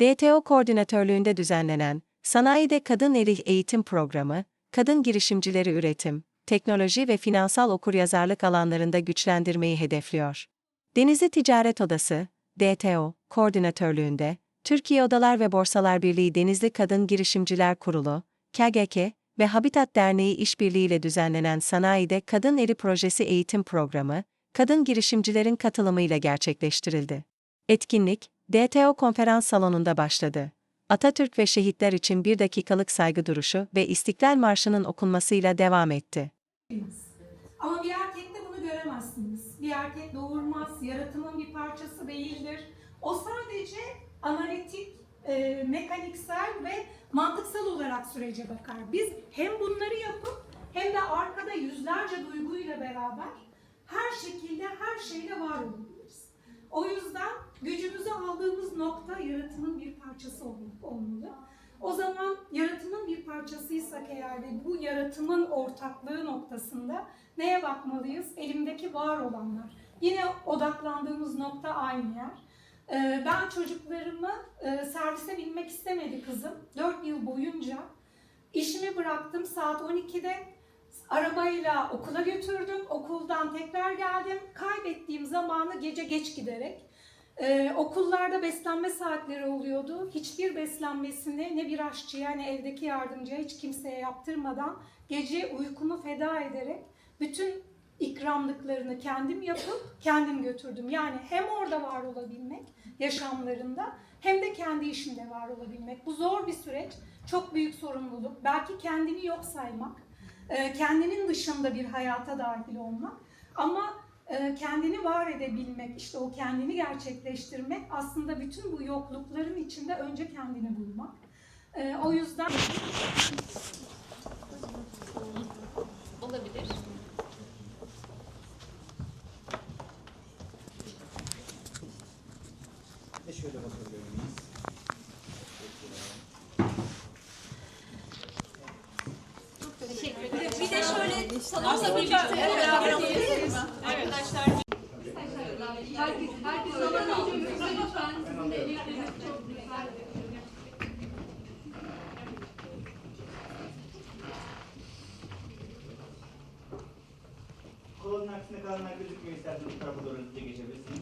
DTO koordinatörlüğünde düzenlenen Sanayide Kadın Erih Eğitim Programı, kadın girişimcileri üretim, teknoloji ve finansal okuryazarlık alanlarında güçlendirmeyi hedefliyor. Denizli Ticaret Odası, DTO, koordinatörlüğünde, Türkiye Odalar ve Borsalar Birliği Denizli Kadın Girişimciler Kurulu, KGK ve Habitat Derneği işbirliğiyle düzenlenen Sanayide Kadın Eri Projesi Eğitim Programı, kadın girişimcilerin katılımıyla gerçekleştirildi. Etkinlik, DTO konferans salonunda başladı. Atatürk ve şehitler için bir dakikalık saygı duruşu ve İstiklal Marşı'nın okunmasıyla devam etti. Ama bir erkekte bunu göremezsiniz. Bir erkek doğurmaz, yaratımın bir parçası değildir. O sadece analitik, e, mekaniksel ve mantıksal olarak sürece bakar. Biz hem bunları yapıp hem de arkada yüzlerce duyguyla beraber her şekilde her şeyle var olabiliriz. O yüzden gücümüzü aldığımız nokta yaratımın bir parçası ol- olmalı. O zaman yaratımın bir parçasıysak eğer ve bu yaratımın ortaklığı noktasında neye bakmalıyız? Elimdeki var olanlar. Yine odaklandığımız nokta aynı yer. Ee, Ben çocuklarımı e, servise binmek istemedi kızım. 4 yıl boyunca işimi bıraktım saat 12'de. Arabayla okula götürdüm. Okuldan tekrar geldim. Kaybettiğim zamanı gece geç giderek. Ee, okullarda beslenme saatleri oluyordu. Hiçbir beslenmesini ne bir aşçıya ne evdeki yardımcıya hiç kimseye yaptırmadan gece uykumu feda ederek bütün ikramlıklarını kendim yapıp kendim götürdüm. Yani hem orada var olabilmek yaşamlarında hem de kendi işimde var olabilmek. Bu zor bir süreç, çok büyük sorumluluk. Belki kendini yok saymak, e, kendinin dışında bir hayata dahil olmak. Ama kendini var edebilmek, işte o kendini gerçekleştirmek aslında bütün bu yoklukların içinde önce kendini bulmak. E, O yüzden Olabilir. Şöyle bakabilir miyiz? Teşekkür ederim. Bir de şöyle salonla birlikte. Arkadaşlar Herkes, herkes alana lütfen sizin güzel. Kolonun aksine kalanlar gözükmüyor isterseniz bu tarafa doğru hızlıca geçebilirsiniz.